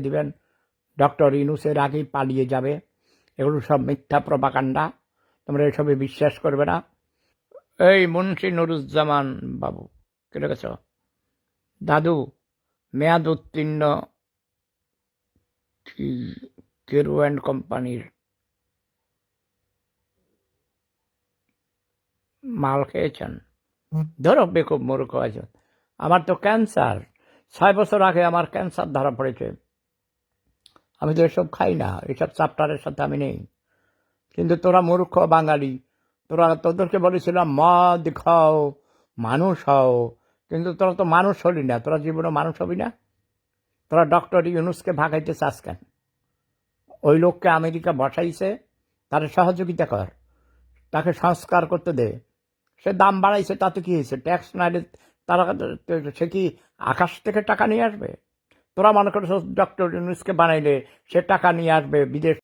দিবেন। ডক্টর ইনুসের আগেই পালিয়ে যাবে। এগুলো সব মিথ্যা প্রপাকাণ্ডা তোমরা এসবে বিশ্বাস করবে না। এই মুন্সি নুরুজ্জামান বাবু কেটে গেছ দাদু, মেয়াদ উত্তীর্ণ কেরু অ্যান্ড কোম্পানির মাল খেয়েছেন? ধরো বেকুব মূর্খ আছে আমার তো ক্যান্সার। ছয় বছর আগে আমার ক্যান্সার ধরা পড়েছে। আমি তো এসব খাই না, এসব চাপ্টারের সাথে আমি নেই। কিন্তু তোরা মূর্খ বাঙালি, তোরা তোদেরকে বলেছিলাম, মদ খাও, মানুষ হও। কিন্তু তোরা তো মানুষ হলি না, তোরা জীবনে মানুষ হবি না? তোরা ডক্টর ইউনুসকে ভাগাইতে চাস কেন? ওই লোককে আমেরিকা বসাইছে, তার সহযোগিতা কর, তাকে সংস্কার করতে দে। সে দাম বাড়াইছে, তাতে কি হয়েছে? ট্যাক্স না দিলে তারা, সে কি আকাশ থেকে টাকা নিয়ে আসবে? তোরা মনে করছ ডক্টর ইউনুসকে বানাইলে সে টাকা নিয়ে আসবে বিদেশ